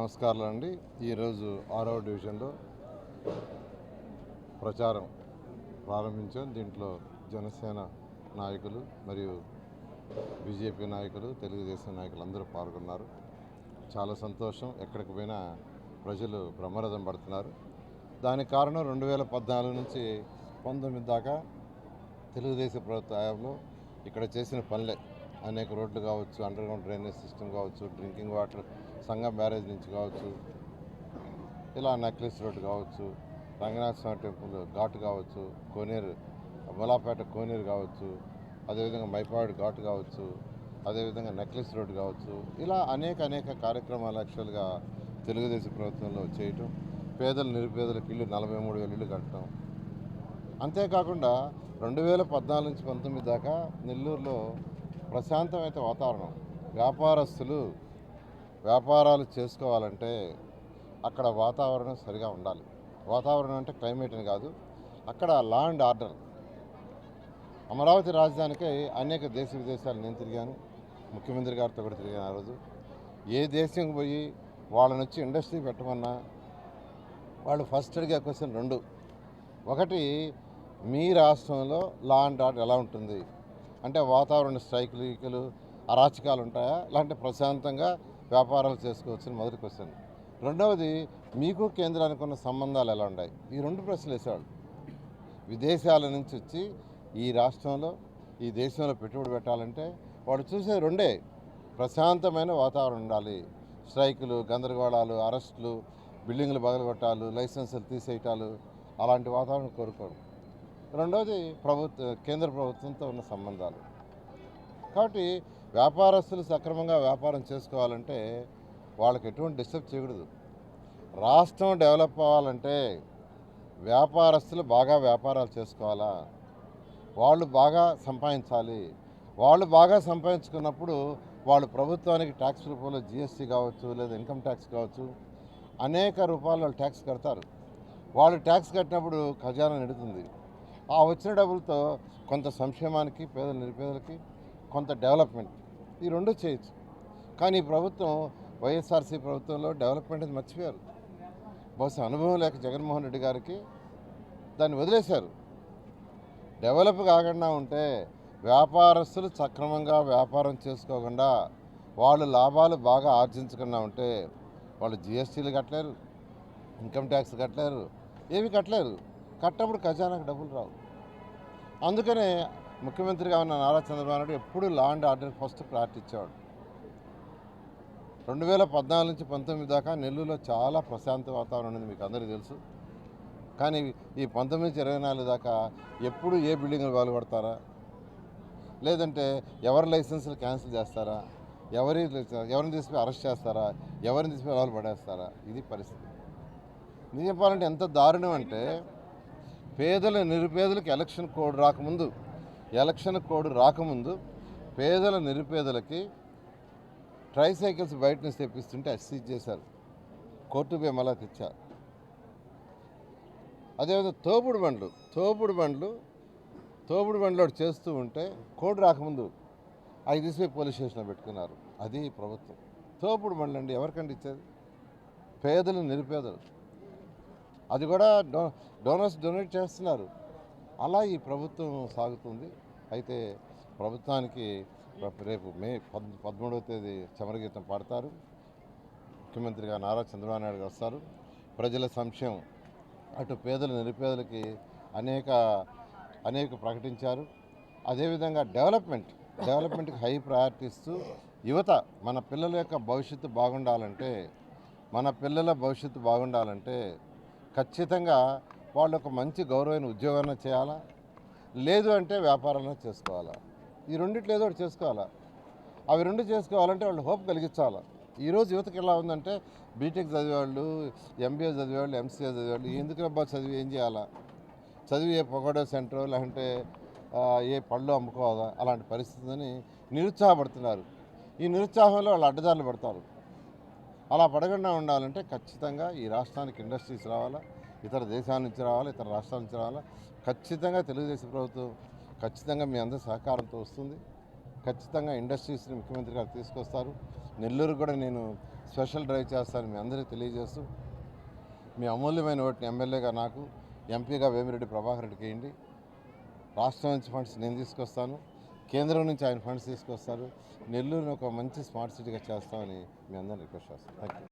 నమస్కారాలు అండి ఈరోజు ఆరవ డివిజన్లో ప్రచారం ప్రారంభించాం. దీంట్లో జనసేన నాయకులు మరియు బీజేపీ నాయకులు తెలుగుదేశం నాయకులు అందరూ పాల్గొన్నారు. చాలా సంతోషం. ఎక్కడికి పోయినా ప్రజలు బ్రహ్మరథం పడుతున్నారు. దానికి కారణం రెండు వేల పద్నాలుగు నుంచి పంతొమ్మిది దాకా తెలుగుదేశం ప్రభుత్వ హయాంలో ఇక్కడ చేసిన పనులే. అనేక రోడ్లు కావచ్చు అండర్గ్రౌండ్ డ్రైనేజ్ సిస్టమ్ కావచ్చు డ్రింకింగ్ వాటర్ సంగం బ్యారేజ్ నుంచి కావచ్చు ఇలా నెక్లెస్ రోడ్ కావచ్చు రంగనాథ స్వామి టెంపుల్ ఘాట్ కావచ్చు కోనేరు మొలాపేట కోనేరు కావచ్చు అదేవిధంగా మైపాడు ఘాట్ కావచ్చు అదేవిధంగా నెక్లెస్ రోడ్ కావచ్చు ఇలా అనేక అనేక కార్యక్రమాలు యాక్చువల్గా తెలుగుదేశం ప్రభుత్వంలో చేయటం పేదలు నిరుపేదలకు ఇల్లు నలభై మూడు వేల ఇల్లు కట్టడం. అంతేకాకుండా రెండు వేల పద్నాలుగు నుంచి పంతొమ్మిది దాకా నెల్లూరులో ప్రశాంతమైన వాతావరణం. వ్యాపారస్తులు వ్యాపారాలు చేసుకోవాలంటే అక్కడ వాతావరణం సరిగా ఉండాలి. వాతావరణం అంటే క్లైమేట్ అని కాదు అక్కడ లా అండ్ ఆర్డర్. అమరావతి రాజధానికై అనేక దేశ విదేశాలు నేను తిరిగాను ముఖ్యమంత్రి గారితో కూడా తిరిగాను ఆ రోజు. ఏ దేశంకి పోయి వాళ్ళని వచ్చి ఇండస్ట్రీ పెట్టమన్నా వాళ్ళు ఫస్ట్ అడిగే క్వశ్చన్ రెండు. ఒకటి మీ రాష్ట్రంలో లా అండ్ ఆర్డర్ ఎలా ఉంటుంది? అంటే వాతావరణ స్ట్రైకులు అరాచకాలు ఉంటాయా? లేదంటే ప్రశాంతంగా వ్యాపారాలు చేసుకోవచ్చని మొదటి క్వశ్చన్. రెండవది మీకు కేంద్రానికి ఉన్న సంబంధాలు ఎలా ఉన్నాయి? ఈ రెండు ప్రశ్నలు వేసేవాళ్ళు. విదేశాల నుంచి వచ్చి ఈ రాష్ట్రంలో ఈ దేశంలో పెట్టుబడి పెట్టాలంటే వాడు చూసే రెండే. ప్రశాంతమైన వాతావరణం ఉండాలి. స్ట్రైకులు గందరగోళాలు అరెస్టులు బిల్డింగ్లు బగలగొట్టాలు లైసెన్సులు తీసేయటాలు అలాంటి వాతావరణం కోరుకోరు. రెండవది ప్రభుత్వ కేంద్ర ప్రభుత్వంతో ఉన్న సంబంధాలు. కాబట్టి వ్యాపారస్తులు సక్రమంగా వ్యాపారం చేసుకోవాలంటే వాళ్ళకి ఎటువంటి డిస్టర్బ్ చేయకూడదు. రాష్ట్రం డెవలప్ అవ్వాలంటే వ్యాపారస్తులు బాగా వ్యాపారాలు చేసుకోవాలా? వాళ్ళు బాగా సంపాదించాలి. వాళ్ళు బాగా సంపాదించుకున్నప్పుడు వాళ్ళు ప్రభుత్వానికి ట్యాక్స్ రూపంలో జిఎస్టీ కావచ్చు లేదా ఇన్కమ్ ట్యాక్స్ కావచ్చు అనేక రూపాయలు వాళ్ళు ట్యాక్స్ కడతారు. వాళ్ళు ట్యాక్స్ కట్టినప్పుడు ఖజానా నిడుతుంది. ఆ వచ్చిన డబ్బులతో కొంత సంక్షేమానికి పేద నిరుపేదలకి కొంత డెవలప్మెంట్ ఈ రెండు చేయొచ్చు. కానీ ఈ ప్రభుత్వం వైఎస్ఆర్సీ ప్రభుత్వంలో డెవలప్మెంట్ అనేది మర్చిపోయారు. బహుశా అనుభవం లేక జగన్మోహన్ రెడ్డి గారికి దాన్ని వదిలేశారు. డెవలప్ కాకుండా ఉంటే వ్యాపారస్తులు సక్రమంగా వ్యాపారం చేసుకోకుండా వాళ్ళు లాభాలు బాగా ఆర్జించకుండా ఉంటే వాళ్ళు జిఎస్టీలు కట్టలేరు ఇన్కమ్ ట్యాక్స్ కట్టలేరు ఏవి కట్టలేరు. కట్టప్పుడు ఖజానాకు డబ్బులు రావు. అందుకనే ముఖ్యమంత్రిగా ఉన్న నారా చంద్రబాబు నాయుడు ఎప్పుడు law and order first priority ఇచ్చేవాడు. రెండు వేల పద్నాలుగు నుంచి పంతొమ్మిది దాకా నెల్లూరులో చాలా ప్రశాంత వాతావరణం ఉంది మీకు అందరికీ తెలుసు. కానీ ఈ పంతొమ్మిది నుంచి ఇరవై నాలుగు దాకా ఎప్పుడు ఏ బిల్డింగ్లు బాగుపడతారా లేదంటే ఎవరి లైసెన్సులు క్యాన్సిల్ చేస్తారా? ఎవరి ఎవరిని తీసుకుపోయి అరెస్ట్ చేస్తారా? ఎవరిని తీసుకుపోయి వాళ్ళు పడేస్తారా? ఇది పరిస్థితి. నేను చెప్పాలంటే ఎంత దారుణం అంటే పేదల నిరుపేదలకు ఎలక్షన్ కోడ్ రాకముందు ఎలక్షన్ కోడ్ రాకముందు పేదల నిరుపేదలకి ట్రైసైకిల్స్ బయట నుంచి తెప్పిస్తుంటే అసీజ్ చేశారు. కోర్టు బేమలా తెచ్చారు. అదేవిధంగా తోపుడు బండ్లు తోపుడు బండ్లు తోపుడు బండ్లు ఒకటి చేస్తూ ఉంటే కోడ్ రాకముందు అవి తీసుకుపోయి పోలీస్ స్టేషన్లో పెట్టుకున్నారు. అది ప్రభుత్వం. తోపుడు బండ్లు అండి ఎవరికండి ఇచ్చేది? పేదలు నిరుపేదలు. అది కూడా డో డోనర్స్ డొనేట్ చేస్తున్నారు. అలా ఈ ప్రభుత్వం సాగుతుంది. అయితే ప్రభుత్వానికి రేపు- మే పద్ పదమూడవ తేదీ చమరగీతం పాడతారు. ముఖ్యమంత్రిగా నారా చంద్రబాబు నాయుడు వస్తారు. ప్రజల సంక్షేమం అటు పేదలు నిరుపేదలకి అనేక అనేక ప్రకటించారు. అదేవిధంగా డెవలప్మెంట్ డెవలప్మెంట్కి హై ప్రయారిటీ ఇస్తూ యువత మన పిల్లల యొక్క భవిష్యత్తు బాగుండాలంటే మన పిల్లల భవిష్యత్తు బాగుండాలంటే ఖచ్చితంగా వాళ్ళు ఒక మంచి గౌరవమైన ఉద్యోగాన్ని చేయాలా? లేదు అంటే వ్యాపారాలను చేసుకోవాలా? ఈ రెండిట్లో ఏదో ఒకటి చేసుకోవాలా? అవి రెండు చేసుకోవాలంటే వాళ్ళు హోప్ కలిగించాలా? ఈరోజు యువతకి ఎలా ఉందంటే బీటెక్ చదివేవాళ్ళు ఎంబీఏ చదివేవాళ్ళు ఎంసీఏ చదివేవాళ్ళు ఎందుకు అబ్బా చదివి ఏం చేయాలా? చదివి ఏ పొగడో సెంటర్ లేదంటే ఏ పళ్ళు అమ్ముకోవాలా? అలాంటి పరిస్థితిని నిరుత్సాహపడుతున్నారు. ఈ నిరుత్సాహంలో వాళ్ళు అడ్డదారులు పడతారు. అలా పడకుండా ఉండాలంటే ఖచ్చితంగా ఈ రాష్ట్రానికి ఇండస్ట్రీస్ రావాలా? ఇతర దేశాల నుంచి రావాలా ఇతర రాష్ట్రాల నుంచి రావాలా. ఖచ్చితంగా తెలుగుదేశం ప్రభుత్వం ఖచ్చితంగా మీ అందరి సహకారంతో వస్తుంది. ఖచ్చితంగా ఇండస్ట్రీస్ని ముఖ్యమంత్రి గారు తీసుకొస్తారు. నెల్లూరు కూడా నేను స్పెషల్ డ్రైవ్ చేస్తాను మీ అందరికీ తెలియజేస్తూ. మీ అమూల్యమైన ఓటుని ఎమ్మెల్యేగా నాకు ఎంపీగా వేమిరెడ్డి ప్రభాకర్ రెడ్డికి వేయండి రాష్ట్రం నుంచి ఫండ్స్ నేను తీసుకొస్తాను. కేంద్రం నుంచి ఆయన ఫండ్స్ తీసుకొస్తారు. నెల్లూరుని ఒక మంచి స్మార్ట్ సిటీగా చేస్తామని మీ అందరిని రిక్వెస్ట్ చేస్తాను. Thank you